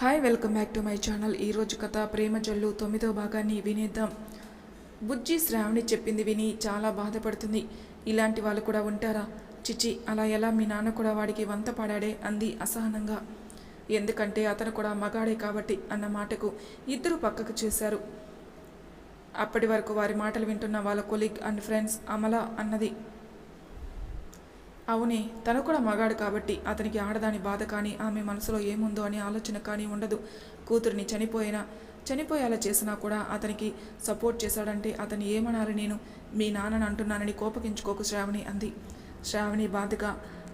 Hi welcome back to my channel ఈరోజు కథ ప్రేమ జల్లు తొమ్మిదో భాగాన్ని వినేద్దాం. బుజ్జి శ్రావణి చెప్పింది విని చాలా బాధపడుతుంది. ఇలాంటి వాళ్ళు కూడా ఉంటారా? చిచి అలా ఎలా మీ నాన్న కూడా వాడికి వంత పాడాడే? అంది అసహనంగా. ఎందుకంటే అతను కూడా మగాడే కాబట్టి అన్న మాటకు ఇద్దరు పక్కకు చేశారు. అప్పటి వరకు వారి మాటలు వింటున్న వాళ్ళ కొలీగ్ అండ్ ఫ్రెండ్స్ అమల అన్నది అవునే తను కూడా మగాడు కాబట్టి అతనికి ఆడదాని బాధ కానీ ఆమె మనసులో ఏముందో అనే ఆలోచన కానీ ఉండదు. కూతురిని చనిపోయినా చనిపోయేలా చేసినా కూడా అతనికి సపోర్ట్ చేశాడంటే అతను ఏమనాలి నేను? మీ నాన్నని అంటున్నానని కోపగించుకోకు శ్రావణి అంది. శ్రావణి బాధగా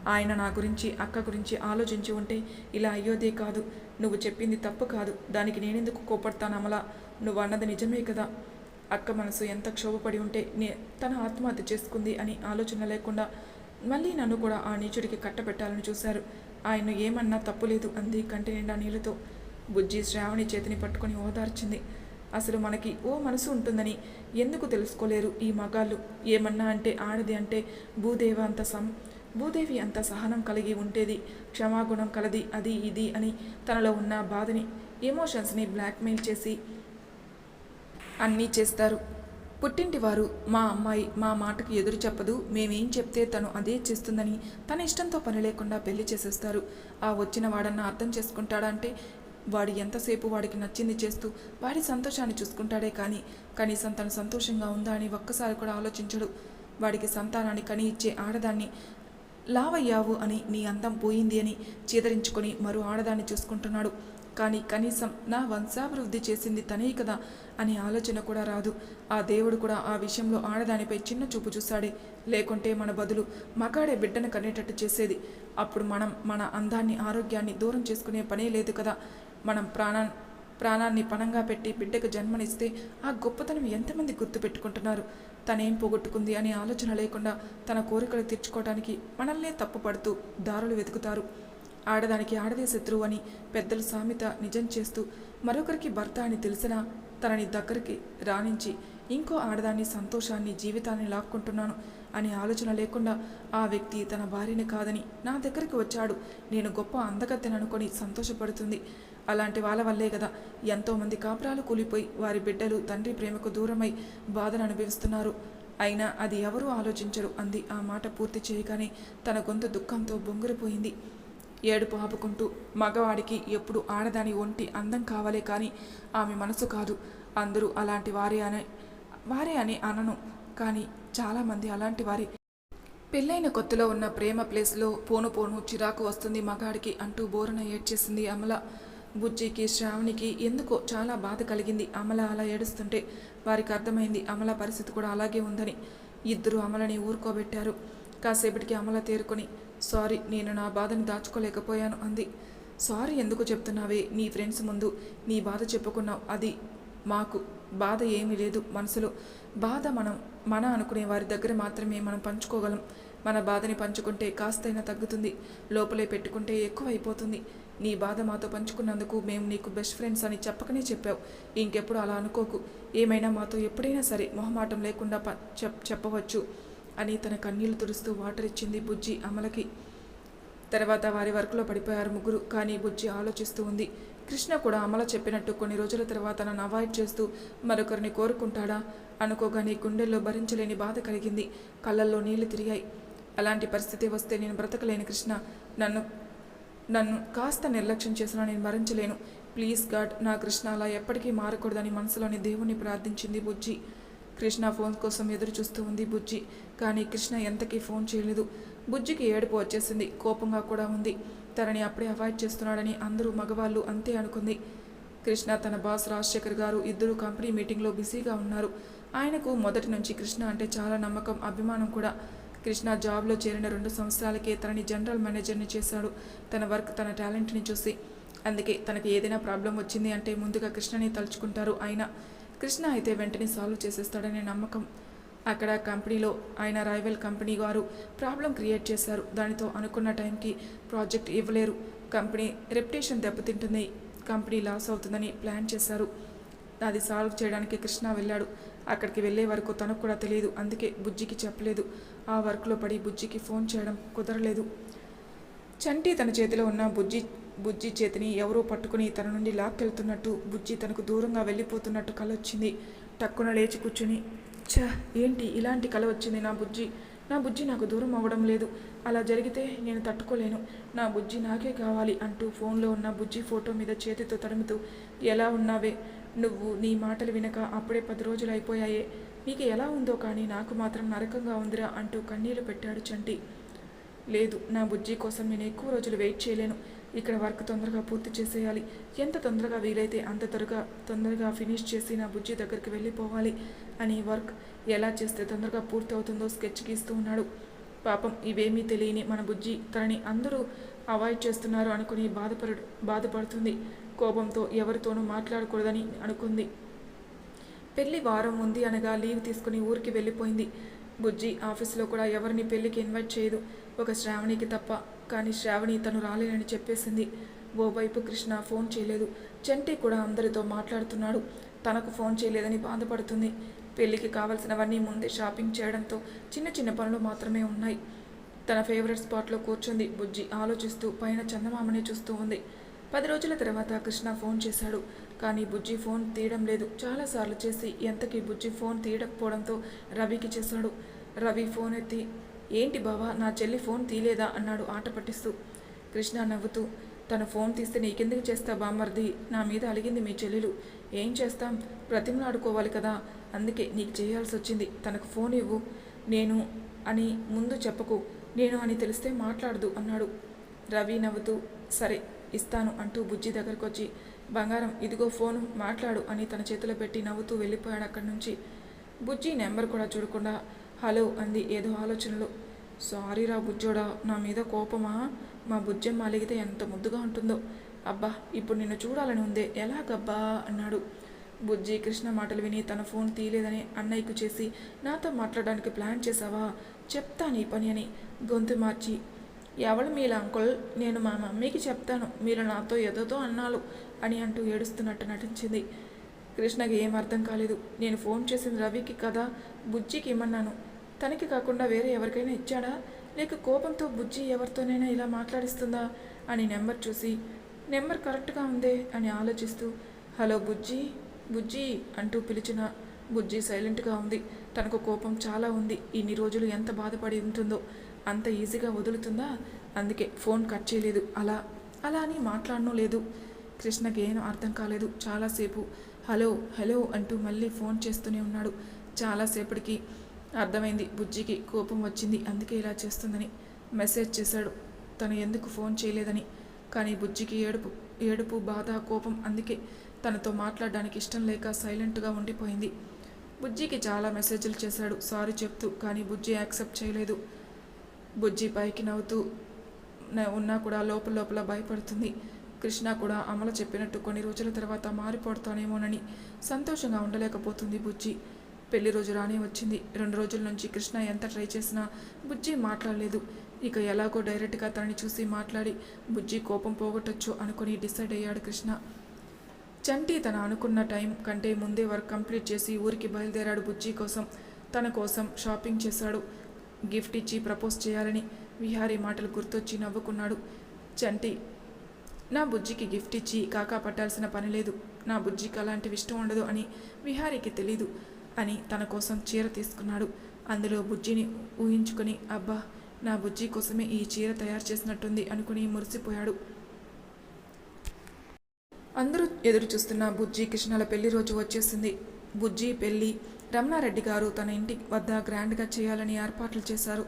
ఆయన నా గురించి అక్క గురించి ఆలోచించి ఉంటే ఇలా అయ్యోదే కాదు. నువ్వు చెప్పింది తప్పు కాదు. దానికి నేనెందుకు కోపడతాను అమలా? నువ్వు అన్నది నిజమే కదా? అక్క మనసు ఎంత క్షోభపడి ఉంటే నే తన ఆత్మహత్య చేసుకుంది అని ఆలోచన లేకుండా మళ్ళీ నన్ను కూడా ఆ నీచుడికి కట్టబెట్టాలని చూశారు. ఆయన ఏమన్నా తప్పులేదు అంది కంటి నిండా నీళ్ళతో. బుజ్జి శ్రావణి చేతిని పట్టుకొని ఓదార్చింది. అసలు మనకి ఓ మనసు ఉంటుందని ఎందుకు తెలుసుకోలేరు ఈ మగాళ్ళు? ఏమన్నా అంటే ఆడది అంటే భూదేవ అంత సం భూదేవి అంత సహనం కలిగి ఉండేది క్షమాగుణం కలది అది ఇది అని తనలో ఉన్న బాధని ఎమోషన్స్ని బ్లాక్మెయిల్ చేసి అన్నీ చేస్తారు. పుట్టింటి వారు మా అమ్మాయి మా మాటకు ఎదురు చెప్పదు. మేమేం చెప్తే తను అదే చేస్తుందని తన ఇష్టంతో పని లేకుండా పెళ్ళి చేసేస్తారు. ఆ వచ్చిన వాడన్నా అర్థం చేసుకుంటాడా అంటే వాడు ఎంతసేపు వాడికి నచ్చింది చేస్తూ వాడి సంతోషాన్ని చూసుకుంటాడే కానీ కనీసం తను సంతోషంగా ఉందా అని ఒక్కసారి కూడా ఆలోచించడు. వాడికి సంతానాన్ని కని ఇచ్చే ఆడదాన్ని లావయ్యావు అని నీ అందం పోయింది అని చీదరించుకొని మరో ఆడదాన్ని చూసుకుంటున్నాడు. కానీ కనీసం నా వంశాభివృద్ధి చేసింది తనే కదా అనే ఆలోచన కూడా రాదు. ఆ దేవుడు కూడా ఆ విషయంలో ఆడదానిపై చిన్న చూపు చూశాడే. లేకుంటే మన బదులు మగాడే బిడ్డను కనేటట్టు చేసేది. అప్పుడు మనం మన అందాన్ని ఆరోగ్యాన్ని దూరం చేసుకునే పనే లేదు కదా. మనం ప్రాణా ప్రాణాన్ని పణంగా పెట్టి బిడ్డకు జన్మనిస్తే ఆ గొప్పతనం ఎంతమంది గుర్తుపెట్టుకుంటున్నారు తనేం పోగొట్టుకుంది అనే ఆలోచన లేకుండా తన కోరికలు తీర్చుకోవడానికి మనల్నే తప్పుపడుతూ దారులు వెతుకుతారు. ఆడదానికి ఆడదే శత్రువు అని పెద్దలు సామెత నిజం చేస్తూ మరొకరికి భర్త అని తెలిసినా తనని దగ్గరికి రాణించి ఇంకో ఆడదాన్ని సంతోషాన్ని జీవితాన్ని లాక్కుంటున్నాను అనే ఆలోచన లేకుండా ఆ వ్యక్తి తన భార్యని కాదని నా దగ్గరికి వచ్చాడు. నేను గొప్ప అందగత్తెననుకొని సంతోషపడుతుంది. అలాంటి వాళ్ళ వల్లే కదా ఎంతోమంది కాపురాలు కూలిపోయి వారి బిడ్డలు తండ్రి ప్రేమకు దూరమై బాధను అనుభవిస్తున్నారు. అయినా అది ఎవరూ ఆలోచించరు అంది. ఆ మాట పూర్తి చేయగానే తన గొంతు దుఃఖంతో బొంగురిపోయింది. ఏడుపు ఆపుకుంటూ మగవాడికి ఎప్పుడు ఆడదాని ఒంటి అందం కావాలే కానీ ఆమె మనసు కాదు. అందరూ అలాంటి వారే అనే వారే అని అనను. కానీ చాలామంది అలాంటి వారే. పెళ్ళైన కొత్తలో ఉన్న ప్రేమ ప్లేస్లో పోను పోను చిరాకు వస్తుంది మగాడికి అంటూ బోరన ఏడ్చేసింది అమల. బుజ్జికి శ్రావణికి ఎందుకో చాలా బాధ కలిగింది అమల అలా ఏడుస్తుంటే వారికి అర్థమైంది అమల పరిస్థితి కూడా అలాగే ఉందని. ఇద్దరు అమలని ఊరుకోబెట్టారు. కాసేపటికి అమల తేరుకొని సారీ నేను నా బాధని దాచుకోలేకపోయాను అంది. సారీ ఎందుకు చెప్తున్నావే? నీ ఫ్రెండ్స్ ముందు నీ బాధ చెప్పుకున్నావు. అది మాకు బాధ ఏమీ లేదు మనసులో. బాధ మనం మన అనుకునే వారి దగ్గర మాత్రమే మనం పంచుకోగలం. మన బాధని పంచుకుంటే కాస్తైనా తగ్గుతుంది. లోపలే పెట్టుకుంటే ఎక్కువ అయిపోతుంది నీ బాధ మాతో పంచుకున్నందుకు మేము నీకు బెస్ట్ ఫ్రెండ్స్ అని చెప్పకనే చెప్పావు. ఇంకెప్పుడు అలా అనుకోకు. ఏమైనా మాతో ఎప్పుడైనా సరే మొహమాటం లేకుండా ప చెప్ చెప్పవచ్చు. అని తన కన్నీళ్ళు తుడుస్తూ వాటర్ ఇచ్చింది బుజ్జి అమలకి. తర్వాత వారి వర్క్లో పడిపోయారు ముగ్గురు కానీ బుజ్జి ఆలోచిస్తూ ఉంది. కృష్ణ కూడా అమల చెప్పినట్టు కొన్ని రోజుల తర్వాత నన్ను అవాయిడ్ చేస్తూ మరొకరిని కోరుకుంటాడా? అనుకోగానే గుండెల్లో భరించలేని బాధ కలిగింది. కళ్ళల్లో నీళ్ళు తిరిగాయి. అలాంటి పరిస్థితి వస్తే నేను బ్రతకలేను కృష్ణ. నన్ను నన్ను కాస్త నిర్లక్ష్యం చేసినా నేను భరించలేను. ప్లీజ్ గాడ్ నా కృష్ణ అలా ఎప్పటికీ మారకూడదని మనసులోని దేవుణ్ణి ప్రార్థించింది బుజ్జి. కృష్ణ ఫోన్ కోసం ఎదురు చూస్తూ ఉంది బుజ్జి. కానీ కృష్ణ ఎంతకీ ఫోన్ చేయలేదు. బుజ్జికి ఏడుపు వచ్చేసింది. కోపంగా కూడా ఉంది. తనని అప్పుడే అవాయిడ్ చేస్తున్నాడని అందరూ మగవాళ్ళు అంతే అనుకుంది. కృష్ణ తన బాస్ రాజశేఖర్ గారు ఇద్దరు కంపెనీ మీటింగ్లో బిజీగా ఉన్నారు. ఆయనకు మొదటి నుంచి కృష్ణ అంటే చాలా నమ్మకం అభిమానం కూడా. కృష్ణ జాబ్లో చేరిన రెండు సంవత్సరాలకే తనని జనరల్ మేనేజర్ని చేశాడు. తన వర్క్ తన టాలెంట్ని చూసి. అందుకే తనకు ఏదైనా ప్రాబ్లం వచ్చింది అంటే ముందుగా కృష్ణని తలుచుకుంటారు. ఆయన కృష్ణ అయితే వెంటనే సాల్వ్ చేసేస్తాడనే నమ్మకం అక్కడ కంపెనీలో ఆయన రైవల్ కంపెనీ వారు ప్రాబ్లం క్రియేట్ చేశారు. దానితో అనుకున్న టైంకి ప్రాజెక్ట్ ఇవ్వలేరు. కంపెనీ రెప్యుటేషన్ దెబ్బతింటుంది. కంపెనీ లాస్ అవుతుందని ప్లాన్ చేశారు. అది సాల్వ్ చేయడానికి కృష్ణ వెళ్ళాడు. అక్కడికి వెళ్ళే వరకు తనకు కూడా తెలియదు. అందుకే బుజ్జికి చెప్పలేదు. ఆ వర్క్లో పడి బుజ్జికి ఫోన్ చేయడం కుదరలేదు. చంటి తన చేతిలో ఉన్న బుజ్జి బుజ్జి చేతిని ఎవరో పట్టుకుని తన నుండి లాక్కెళ్తున్నట్టు బుజ్జి తనకు దూరంగా వెళ్ళిపోతున్నట్టు కల వచ్చింది. టక్కున లేచి కూర్చుని ఛ ఏంటి ఇలాంటి కల వచ్చింది నా బుజ్జి? నా బుజ్జి నాకు దూరం అవ్వడం లేదు. అలా జరిగితే నేను తట్టుకోలేను. నా బుజ్జి నాకే కావాలి అంటూ ఫోన్లో ఉన్న బుజ్జి ఫోటో మీద చేతితో తడుముతూ ఎలా ఉన్నావే? నువ్వు నీ మాటలు వినక అప్పుడే పది రోజులు అయిపోయాయే. నీకు ఎలా ఉందో కానీ నాకు మాత్రం నరకంగా ఉందిరా అంటూ కన్నీళ్ళు పెట్టాడు చంటి. లేదు నా బుజ్జి కోసం నేను ఎక్కువ రోజులు వెయిట్ చేయలేను. ఇక్కడ వర్క్ తొందరగా పూర్తి చేసేయాలి. ఎంత తొందరగా వీలైతే అంత త్వరగా తొందరగా ఫినిష్ చేసి నా బుజ్జి దగ్గరికి వెళ్ళిపోవాలి అని వర్క్ ఎలా చేస్తే తొందరగా పూర్తి అవుతుందో స్కెచ్ గీస్తూ ఉన్నాడు. పాపం ఇవేమీ తెలియని మన బుజ్జి తనని అందరూ అవాయిడ్ చేస్తున్నారు అనుకుని బాధపడు బాధపడుతుంది. కోపంతో ఎవరితోనూ మాట్లాడకూడదని అనుకుంది. పెళ్ళి వారం ఉంది అనగా లీవ్ తీసుకుని ఊరికి వెళ్ళిపోయింది. బుజ్జి ఆఫీస్లో కూడా ఎవరిని పెళ్ళికి ఇన్వైట్ చేయదు. ఒక శ్రావణికి తప్ప కానీ శ్రావణి తను రాలేనని చెప్పేసింది. ఓవైపు కృష్ణ ఫోన్ చేయలేదు. చంటి కూడా అందరితో మాట్లాడుతున్నాడు. తనకు ఫోన్ చేయలేదని బాధపడుతుంది. పెళ్ళికి కావలసినవన్నీ ముందే షాపింగ్ చేయడంతో చిన్న చిన్న పనులు మాత్రమే ఉన్నాయి. తన ఫేవరెట్ స్పాట్లో కూర్చుంది బుజ్జి ఆలోచిస్తూ పైన చందమామని చూస్తూ ఉంది. పది రోజుల తర్వాత కృష్ణ ఫోన్ చేశాడు. కానీ బుజ్జి ఫోన్ తీయడం లేదు. చాలాసార్లు చేసి ఎంతకీ బుజ్జి ఫోన్ తీయకపోవడంతో రవికి చేశాడు. రవి ఫోన్ ఎత్తి ఏంటి బావా నా చెల్లి ఫోన్ తీయలేదా అన్నాడు ఆట పట్టిస్తూ. కృష్ణ నవ్వుతూ తన ఫోన్ తీస్తే నీకెందుకు చేస్తా బామ్మర్ది? నా మీద అలిగింది మీ చెల్లెలు. ఏం చేస్తాం? ప్రతిమలాడుకోవాలి కదా. అందుకే నీకు చేయాల్సి వచ్చింది తనకు ఫోన్ ఇవ్వు. నేను అని ముందు చెప్పకు. నేను అని తెలిస్తే మాట్లాడదు అన్నాడు. రవి నవ్వుతూ సరే ఇస్తాను అంటూ బుజ్జి దగ్గరకు వచ్చి బంగారం ఇదిగో ఫోను మాట్లాడు అని తన చేతిలో పెట్టి నవ్వుతూ వెళ్ళిపోయాడు అక్కడి నుంచి. బుజ్జి నెంబర్ కూడా చూడకుండా హలో అంది ఏదో ఆలోచనలో. సారీరా బుజ్జోడా నా మీద కోపమా? మా బుజ్జమ్మ అలిగితే ఎంత ముద్దుగా ఉంటుందో. అబ్బా ఇప్పుడు నిన్ను చూడాలని ఉందే. ఎలాగబ్బా? అన్నాడు. బుజ్జి కృష్ణ మాటలు విని తన ఫోన్ తీయలేదని అన్నయ్యకు చేసి నాతో మాట్లాడడానికి ప్లాన్ చేసావా చెప్తా నీ పని అని గొంతు మార్చి ఎవడు మీలా అంకుల్? నేను మా మమ్మీకి చెప్తాను. మీరు నాతో ఏదోతో అన్నాలు అని అంటూ ఏడుస్తున్నట్టు నటించింది. కృష్ణకి ఏం అర్థం కాలేదు. నేను ఫోన్ చేసింది రవికి కదా బుజ్జికి ఇమ్మన్నాను. తనకి కాకుండా వేరే ఎవరికైనా ఇచ్చాడా? లేక కోపంతో బుజ్జి ఎవరితోనైనా ఇలా మాట్లాడిస్తుందా? అని నెంబర్ చూసి నెంబర్ కరెక్ట్గా ఉందే అని ఆలోచిస్తూ హలో బుజ్జి బుజ్జి అంటూ పిలిచిన బుజ్జి సైలెంట్గా ఉంది. తనకు కోపం చాలా ఉంది. ఇన్ని రోజులు ఎంత బాధపడి ఉంటుందో అంత ఈజీగా వదులుతుందా? అందుకే ఫోన్ కట్ చేయలేదు. అలా అలా అని మాట్లాడను లేదు. కృష్ణకి ఏం అర్థం కాలేదు. చాలాసేపు హలో హలో అంటూ మళ్ళీ ఫోన్ చేస్తూనే ఉన్నాడు. చాలాసేపటికి అర్థమైంది బుజ్జికి కోపం వచ్చింది. అందుకే ఇలా చేస్తుందని మెసేజ్ చేశాడు. తను ఎందుకు ఫోన్ చేయలేదని. కానీ బుజ్జికి ఏడుపు ఏడుపు బాధ కోపం అందుకే తనతో మాట్లాడడానికి ఇష్టం లేక సైలెంట్గా ఉండిపోయింది. బుజ్జికి చాలా మెసేజ్లు చేశాడు. సారీ చెప్తూ కానీ బుజ్జి యాక్సెప్ట్ చేయలేదు. బుజ్జి పైకి నవ్వుతూ ఉన్నా కూడా లోపల లోపల భయపడుతుంది. కృష్ణ కూడా అమల చెప్పినట్టు కొన్ని రోజుల తర్వాత మారిపోతానేమోనని సంతోషంగా ఉండలేకపోతుంది బుజ్జి. పెళ్ళి రోజు రానే వచ్చింది. రెండు రోజుల నుంచి కృష్ణ ఎంత ట్రై చేసినా బుజ్జి మాట్లాడలేదు. ఇక ఎలాగో డైరెక్ట్గా తనని చూసి మాట్లాడి బుజ్జి కోపం పోగొట్టొచ్చు అనుకుని డిసైడ్ అయ్యాడు కృష్ణ. చంటి తన అనుకున్న టైం కంటే ముందే వర్క్ కంప్లీట్ చేసి ఊరికి బయలుదేరాడు బుజ్జి కోసం. తన కోసం షాపింగ్ చేశాడు. గిఫ్ట్ ఇచ్చి ప్రపోజ్ చేయాలని విహారీ మాటలు గుర్తొచ్చి నవ్వుకున్నాడు. చంటి నా బుజ్జికి గిఫ్ట్ ఇచ్చి కాకా పట్టాల్సిన పని లేదు. నా బుజ్జికి అలాంటివి ఇష్టం ఉండదు అని విహారీకి తెలీదు అని తన కోసం చీర తీసుకున్నాడు. అందులో బుజ్జిని ఊహించుకొని అబ్బా నా బుజ్జి కోసమే ఈ చీర తయారు చేసినట్టుంది అనుకుని మురిసిపోయాడు. అందరూ ఎదురు చూస్తున్న బుజ్జి కృష్ణల పెళ్ళి రోజు వచ్చేసింది. బుజ్జి పెళ్ళి రమణారెడ్డి గారు తన ఇంటి వద్ద గ్రాండ్గా చేయాలని ఏర్పాట్లు చేశారు.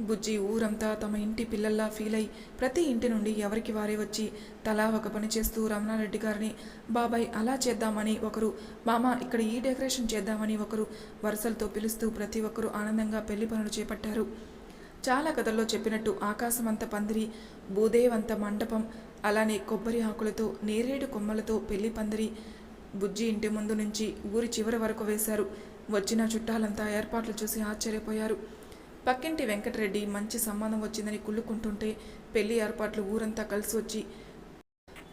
బుజ్జి ఊరంతా తమ ఇంటి పిల్లల్లా ఫీల్ అయి ప్రతి ఇంటి నుండి ఎవరికి వారే వచ్చి తలా ఒక పని చేస్తూ రమణారెడ్డి గారిని బాబాయ్ అలా చేద్దామని ఒకరు మామ ఇక్కడ ఈ డెకరేషన్ చేద్దామని ఒకరు వరుసలతో పిలుస్తూ ప్రతి ఒక్కరూ ఆనందంగా పెళ్ళి పనులు చేపట్టారు. చాలా కథల్లో చెప్పినట్టు ఆకాశమంత పందిరి భూదేవంత మండపం అలానే కొబ్బరి ఆకులతో నేరేడు కొమ్మలతో పెళ్ళి పందిరి బుజ్జి ఇంటి ముందు నుంచి ఊరి చివరి వరకు వేశారు. వచ్చిన చుట్టాలంతా ఏర్పాట్లు చూసి ఆశ్చర్యపోయారు. పక్కింటి వెంకటరెడ్డి మంచి సంబంధం వచ్చిందని కుళ్ళుకుంటుంటే పెళ్ళి ఏర్పాట్లు ఊరంతా కలిసి వచ్చి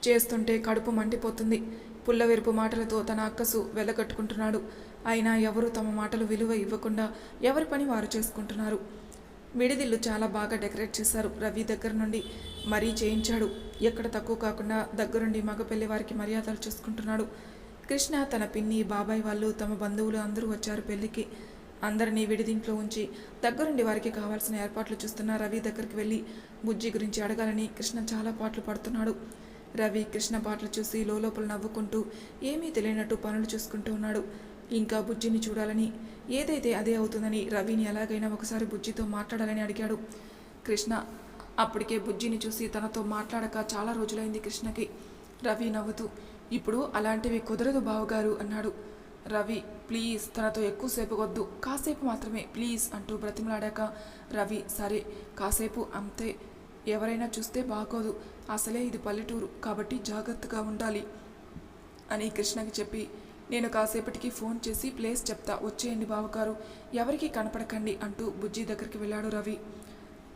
చేస్తుంటే కడుపు మండిపోతుంది. పుల్లవెరుపు మాటలతో తన అక్కసు వెళ్ళగట్టుకుంటున్నాడు అయినా ఎవరు తమ మాటలు విలువ ఇవ్వకుండా ఎవరి పని వారు చేసుకుంటున్నారు. విడిదిల్లు చాలా బాగా డెకరేట్ చేశారు. రవి దగ్గర నుండి మరీ చేయించాడు. ఎక్కడ తక్కువ కాకుండా దగ్గరుండి మగ పెళ్ళి వారికి మర్యాదలు చూసుకుంటున్నాడు. కృష్ణ తన పిన్ని బాబాయ్ వాళ్ళు తమ బంధువులు అందరూ వచ్చారు పెళ్ళికి. అందరినీ విడిదింట్లో ఉంచి దగ్గరుండి వారికి కావాల్సిన ఏర్పాట్లు చూస్తున్న రవి దగ్గరికి వెళ్ళి బుజ్జి గురించి అడగాలని కృష్ణ చాలా పాటలు పడుతున్నాడు. రవి కృష్ణ పాటలు చూసి లోపల నవ్వుకుంటూ ఏమీ తెలియనట్టు పనులు చూసుకుంటూ ఉన్నాడు. ఇంకా బుజ్జిని చూడాలని ఏదైతే అదే అవుతుందని రవిని ఎలాగైనా ఒకసారి బుజ్జితో మాట్లాడాలని అడిగాడు. కృష్ణ అప్పటికే బుజ్జిని చూసి తనతో మాట్లాడక చాలా రోజులైంది కృష్ణకి. రవి నవ్వుతూ ఇప్పుడు అలాంటివి కుదరదు బావగారు అన్నాడు. రవి ప్లీజ్ తనతో ఎక్కువసేపు వద్దు. కాసేపు మాత్రమే ప్లీజ్ అంటూ బ్రతిమలాడాక రవి సరే కాసేపు అంతే. ఎవరైనా చూస్తే బాగోదు. అసలే ఇది పల్లెటూరు. కాబట్టి జాగ్రత్తగా ఉండాలి అని కృష్ణకి చెప్పి నేను కాసేపటికి ఫోన్ చేసి ప్లేస్ చెప్తా. వచ్చేయండి బావగారు. ఎవరికీ కనపడకండి అంటూ బుజ్జి దగ్గరికి వెళ్ళాడు రవి.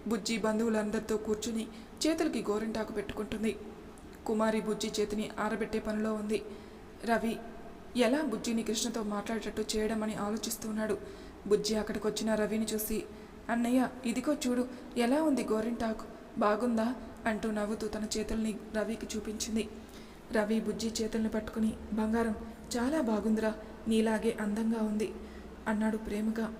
బుజ్జి బంధువులందరితో కూర్చుని చేతులకి గోరింటాకు పెట్టుకుంటుంది. కుమారి బుజ్జి చేతిని ఆరబెట్టే పనిలో ఉంది. రవి ఎలా బుజ్జిని కృష్ణతో మాట్లాడేటట్టు చేయడమని ఆలోచిస్తున్నాడు? బుజ్జి అక్కడికి వచ్చిన రవిని చూసి అన్నయ్య ఇదిగో చూడు ఎలా ఉంది గోరింటాకు? బాగుందా? అంటూ నవ్వుతూ తన చేతుల్ని రవికి చూపించింది. రవి బుజ్జి చేతుల్ని పట్టుకుని బంగారం చాలా బాగుందిరా నీలాగే అందంగా ఉంది అన్నాడు ప్రేమగా.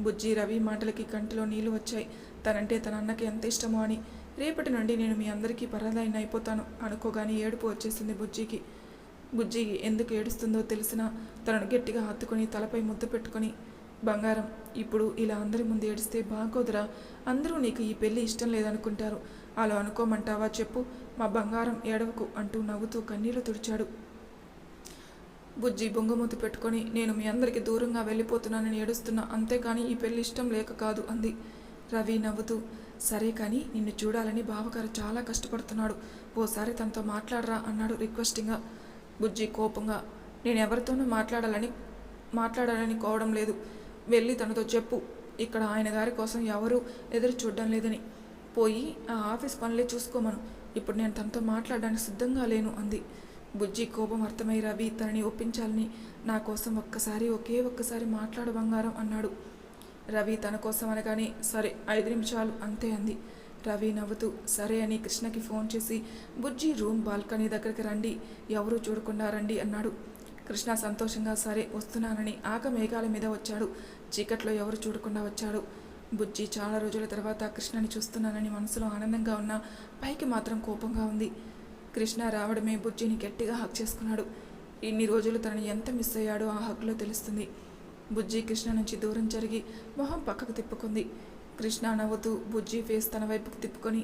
బుజ్జి రవి మాటలకి కంటిలో నీళ్ళు వచ్చాయి. తనంటే తన అన్నకి ఎంత ఇష్టమో అని రేపటి నుండి నేను మీ అందరికీ పరదాయిని అయిపోతాను అనుకోగానే ఏడుపు వచ్చేసింది బుజ్జికి. బుజ్జి ఎందుకు ఏడుస్తుందో తెలిసినా తనను గట్టిగా హత్తుకొని తలపై ముద్దు పెట్టుకొని బంగారం ఇప్పుడు ఇలా అందరి ముందు ఏడిస్తే బాగోదురా. అందరూ నీకు ఈ పెళ్ళి ఇష్టం లేదనుకుంటారు. అలా అనుకోమంటావా చెప్పు. మా బంగారం ఏడవకు అంటూ నవ్వుతూ కన్నీళ్ళు తుడిచాడు. బుజ్జి బొంగుమూతి పెట్టుకొని నేను మీ అందరికీ దూరంగా వెళ్ళిపోతున్నానని ఏడుస్తున్నా. అంతేకాని ఈ పెళ్ళి ఇష్టం లేక కాదు అంది. రవి నవ్వుతూ సరే కానీ నిన్ను చూడాలని బావగారు చాలా కష్టపడుతున్నాడు. ఓసారి తనతో మాట్లాడరా అన్నాడు రిక్వెస్టింగ్గా. బుజ్జి కోపంగా నేను ఎవరితోనూ మాట్లాడాలని మాట్లాడాలని కోవడం లేదు. వెళ్ళి తనతో చెప్పు. ఇక్కడ ఆయన గారి కోసం ఎవరూ ఎదురు చూడడం లేదని. పోయి ఆ ఆఫీస్ పనులే చూసుకోమను. ఇప్పుడు నేను తనతో మాట్లాడడానికి సిద్ధంగా లేను అంది. బుజ్జి కోపం అర్థమై రవి తనని ఒప్పించాలని నా కోసం ఒక్కసారి ఒకే ఒక్కసారి మాట్లాడు బంగారం అన్నాడు. రవి తన కోసం అనగానే సరే ఐదు నిమిషాలు అంతే అంది. రవి నవ్వుతూ సరే అని కృష్ణకి ఫోన్ చేసి బుజ్జి రూమ్ బాల్కనీ దగ్గరికి రండి ఎవరూ చూడకుండా రండి అన్నాడు. కృష్ణ సంతోషంగా సరే వస్తున్నానని ఆక మేఘాల మీద వచ్చాడు చీకట్లో ఎవరు చూడకుండా వచ్చాడు. బుజ్జి చాలా రోజుల తర్వాత కృష్ణని చూస్తున్నానని మనసులో ఆనందంగా ఉన్న పైకి మాత్రం కోపంగా ఉంది. కృష్ణ రావడమే బుజ్జిని గట్టిగా హక్ చేసుకున్నాడు. ఇన్ని రోజులు తనని ఎంత మిస్ అయ్యాడో ఆ హక్లో తెలుస్తుంది. బుజ్జి కృష్ణ నుంచి దూరం జరిగి మొహం పక్కకు తిప్పుకుంది. కృష్ణ నవ్వుతూ బుజ్జి ఫేస్ తన వైపుకు తిప్పుకొని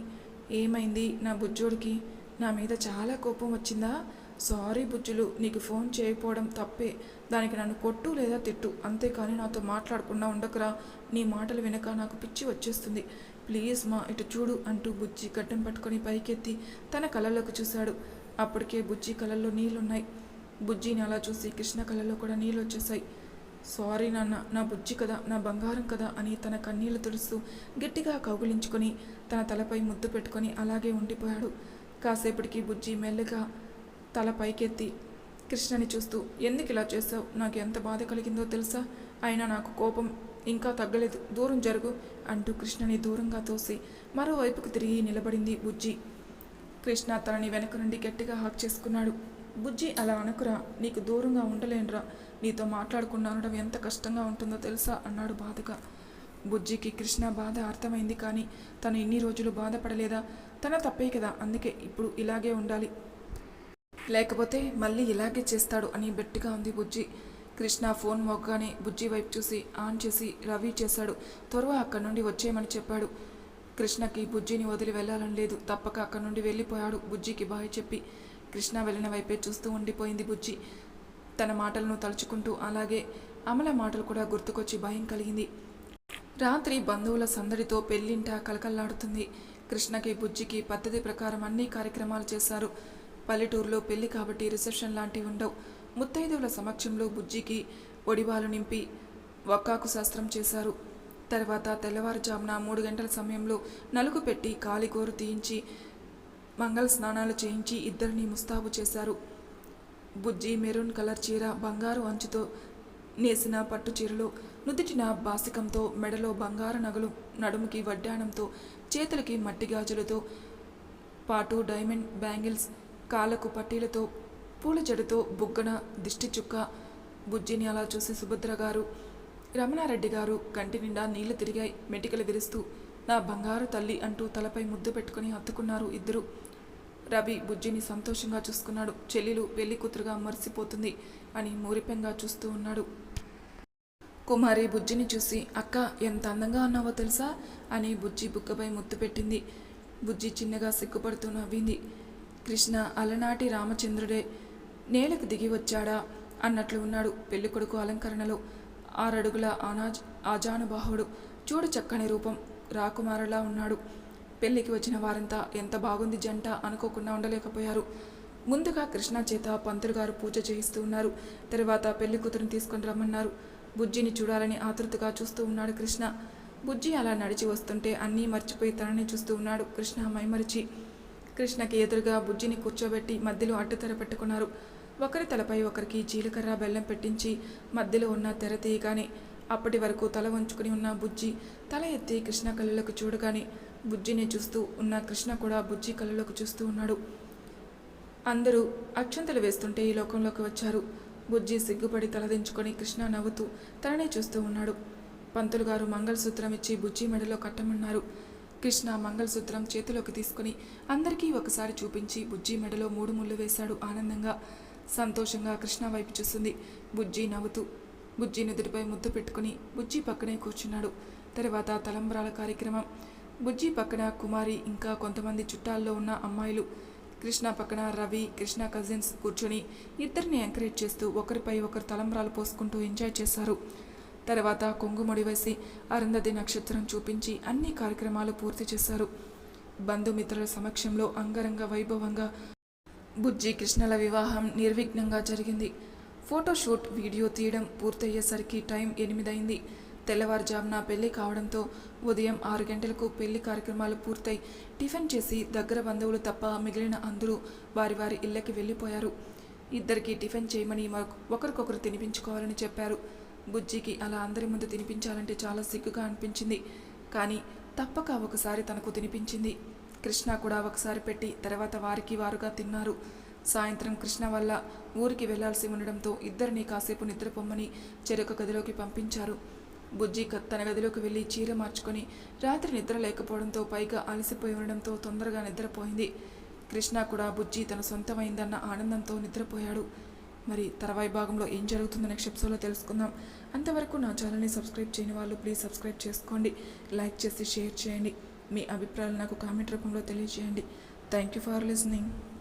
ఏమైంది నా బుజ్జోడికి? నా మీద చాలా కోపం వచ్చిందా? సారీ బుజ్జులు నీకు ఫోన్ చేయకపోవడం తప్పే. దానికి నన్ను కొట్టు లేదా తిట్టు. అంతేకాని నాతో మాట్లాడకుండా ఉండకురా. నీ మాటలు వినక నాకు పిచ్చి వచ్చేస్తుంది. ప్లీజ్ మా ఇటు చూడు అంటూ బుజ్జి గడ్డం పట్టుకొని పైకెత్తి తన కళ్ళలోకి చూశాడు. అప్పటికే బుజ్జి కళ్ళల్లో నీళ్ళున్నాయి. బుజ్జిని అలా చూసి కృష్ణ కళ్ళలో కూడా నీళ్ళు వచ్చేసాయి సారీ నాన్న నా బుజ్జి కదా నా బంగారం కదా అని తన కన్నీళ్ళు తుడుస్తూ గట్టిగా కౌగులించుకొని తన తలపై ముద్దు పెట్టుకొని అలాగే ఉండిపోయాడు. కాసేపటికి బుజ్జి మెల్లగా తల పైకెత్తి కృష్ణని చూస్తూ ఎందుకు ఇలా చేసావు నాకు ఎంత బాధ కలిగిందో తెలుసా? అయినా నాకు కోపం ఇంకా తగ్గలేదు. దూరం జరుగు అంటూ కృష్ణని దూరంగా తోసి మరోవైపుకు తిరిగి నిలబడింది బుజ్జి. కృష్ణ తనని వెనక నుండి గట్టిగా హాక్ చేసుకున్నాడు. బుజ్జి అలా అనుకురా నీకు దూరంగా ఉండలేనురా. నీతో మాట్లాడకుండా ఉండడం ఎంత కష్టంగా ఉంటుందో తెలుసా? అన్నాడు బాధగా. బుజ్జికి కృష్ణ బాధ అర్థమైంది కానీ తను ఇన్ని రోజులు బాధపడలేదా? తన తప్పే కదా అందుకే ఇప్పుడు ఇలాగే ఉండాలి. లేకపోతే మళ్ళీ ఇలాగే చేస్తాడు అని బెట్టిగా ఉంది బుజ్జి. కృష్ణ ఫోన్ మొగ్గానే బుజ్జి వైపు చూసి ఆన్ చేసి రవి చేశాడు. త్వరగా అక్కడి నుండి వచ్చేయమని చెప్పాడు. కృష్ణకి బుజ్జిని వదిలి వెళ్ళాలని లేదు. తప్పక అక్కడి నుండి వెళ్ళిపోయాడు బుజ్జికి బాయ్ చెప్పి. కృష్ణ వెళ్ళిన వైపే చూస్తూ ఉండిపోయింది బుజ్జి. తన మాటలను తలుచుకుంటూ అలాగే అమల మాటలు కూడా గుర్తుకొచ్చి భయం కలిగింది. రాత్రి బంధువుల సందడితో పెళ్ళింట కలకల్లాడుతుంది. కృష్ణకి బుజ్జికి పద్ధతి ప్రకారం అన్ని కార్యక్రమాలు చేశారు. పల్లెటూరులో పెళ్ళి కాబట్టి రిసెప్షన్ లాంటివి ఉండవు. ముత్తైదువుల సమక్షంలో బుజ్జికి ఒడివాలు నింపి వక్కాకు శాస్త్రం చేశారు. తర్వాత తెల్లవారుజామున మూడు గంటల సమయంలో నలుగు పెట్టి కాలిగోరు తీయించి మంగళ స్నానాలు చేయించి ఇద్దరిని ముస్తాబు చేశారు. బుజ్జి మెరూన్ కలర్ చీర బంగారు అంచుతో నేసిన పట్టు చీరలో నుదుటిన బాసికంతో మెడలో బంగారు నగలు నడుముకి వడ్డాణంతో చేతులకి మట్టి గాజులతో పాటు డైమండ్ బ్యాంగిల్స్ కాళ్ళకు పట్టీలతో పూల జడతో బుగ్గన దిష్టి చుక్క. బుజ్జిని అలా చూసి సుభద్ర గారు రమణారెడ్డి గారు కంటి నిండా నీళ్ళు తిరిగాయి. మెటికలు విరుస్తూ నా బంగారు తల్లి అంటూ తలపై ముద్దు పెట్టుకుని హత్తుకున్నారు ఇద్దరు. రవి బుజ్జిని సంతోషంగా చూసుకున్నాడు. చెల్లెలు పెళ్ళి కూతురుగా మరిసిపోతుంది అని మూరిపెంగా చూస్తూ ఉన్నాడు. కుమారి బుజ్జిని చూసి అక్క ఎంత అందంగా ఉన్నావో తెలుసా? అని బుజ్జి బుగ్గపై ముద్దు పెట్టింది. బుజ్జి చిన్నగా సిగ్గుపడుతూ నవ్వింది. కృష్ణ అలనాటి రామచంద్రుడే నేలకు దిగి వచ్చాడా? అన్నట్లు ఉన్నాడు పెళ్ళికొడుకు అలంకరణలో. ఆరడుగుల అనాజ్ ఆజానుబాహుడు చూడు చక్కని రూపం రాకుమారులా ఉన్నాడు. పెళ్ళికి వచ్చిన వారంతా ఎంత బాగుంది జంట అనుకోకుండా ఉండలేకపోయారు. ముందుగా కృష్ణ చేత పంతులు గారు పూజ చేయిస్తూ ఉన్నారు. తర్వాత పెళ్ళి కూతురుని తీసుకొని రమ్మన్నారు. బుజ్జిని చూడాలని ఆతృతగా చూస్తూ ఉన్నాడు కృష్ణ. బుజ్జి అలా నడిచి వస్తుంటే అన్నీ మర్చిపోయి తనని చూస్తూ ఉన్నాడు కృష్ణ మైమరిచి. కృష్ణకి ఎదురుగా బుజ్జిని కూర్చోబెట్టి మధ్యలో అడ్డుతెర పెట్టుకున్నారు. ఒకరి తలపై ఒకరికి జీలకర్ర బెల్లం పెట్టించి మధ్యలో ఉన్న తెర తీయగానే అప్పటి వరకు తల వంచుకుని ఉన్న బుజ్జి తల ఎత్తి కృష్ణ కళ్ళకు చూడగానే బుజ్జిని చూస్తూ ఉన్న కృష్ణ కూడా బుజ్జి కళ్ళలోకి చూస్తూ ఉన్నాడు. అందరూ అక్షంతలు వేస్తుంటే ఈ లోకంలోకి వచ్చారు. బుజ్జి సిగ్గుపడి తలదించుకొని కృష్ణ నవ్వుతూ తననే చూస్తూ ఉన్నాడు. పంతులు గారు మంగళసూత్రం ఇచ్చి బుజ్జి మెడలో కట్టమన్నారు. కృష్ణ మంగళసూత్రం చేతిలోకి తీసుకుని అందరికీ ఒకసారి చూపించి బుజ్జి మెడలో మూడు ముళ్ళు వేశాడు ఆనందంగా. సంతోషంగా కృష్ణ వైపు చూస్తుంది. బుజ్జి నవ్వుతూ బుజ్జి నుదుటిపై ముద్దు పెట్టుకుని బుజ్జి పక్కనే కూర్చున్నాడు. తర్వాత తలంబ్రాల కార్యక్రమం. బుజ్జి పక్కన కుమారి ఇంకా కొంతమంది చుట్టాల్లో ఉన్న అమ్మాయిలు కృష్ణ పక్కన రవి కృష్ణ కజిన్స్ కూర్చొని ఇద్దరిని ఎంకరేజ్ చేస్తూ ఒకరిపై ఒకరు తలంబ్రాలు పోసుకుంటూ ఎంజాయ్ చేశారు. తర్వాత కొంగుముడి వేసి అరుంధతి నక్షత్రం చూపించి అన్ని కార్యక్రమాలు పూర్తి చేశారు. బంధుమిత్రుల సమక్షంలో అంగరంగ వైభవంగా బుజ్జి కృష్ణల వివాహం నిర్విఘ్నంగా జరిగింది. ఫోటోషూట్ వీడియో తీయడం పూర్తయ్యేసరికి టైం ఎనిమిదైంది. తెల్లవారుజామున పెళ్ళి కావడంతో ఉదయం ఆరు గంటలకు పెళ్ళి కార్యక్రమాలు పూర్తయి టిఫిన్ చేసి దగ్గర బంధువులు తప్ప మిగిలిన అందరూ వారి వారి ఇళ్ళకి వెళ్ళిపోయారు. ఇద్దరికి టిఫిన్ చేయమని ఒకరికొకరు తినిపించుకోవాలని చెప్పారు. బుజ్జికి అలా అందరి ముందు తినిపించాలంటే చాలా సిగ్గుగా అనిపించింది. కానీ తప్పక ఒకసారి తనకు తినిపించింది. కృష్ణ కూడా ఒకసారి పెట్టి తర్వాత వారికి వారుగా తిన్నారు. సాయంత్రం కృష్ణ వల్ల ఊరికి వెళ్ళాల్సి ఉండడంతో ఇద్దరిని కాసేపు నిద్రపొమ్మని చెరొక గదిలోకి పంపించారు. బుజ్జి తన గదిలోకి వెళ్ళి చీర మార్చుకొని రాత్రి నిద్ర లేకపోవడంతో పైగా అలసిపోయి ఉండడంతో తొందరగా నిద్రపోయింది. కృష్ణ కూడా బుజ్జి తన సొంతమైందన్న ఆనందంతో నిద్రపోయాడు. మరి తర్వాయి భాగంలో ఏం జరుగుతుందో నెక్స్ట్ ఎపిసోడ్లో తెలుసుకుందాం. అంతవరకు నా ఛానల్ని సబ్స్క్రైబ్ చేయని వాళ్ళు ప్లీజ్ సబ్స్క్రైబ్ చేసుకోండి. లైక్ చేసి షేర్ చేయండి. మీ అభిప్రాయాలు నాకు కామెంట్ రూపంలో తెలియజేయండి. Thank you for listening.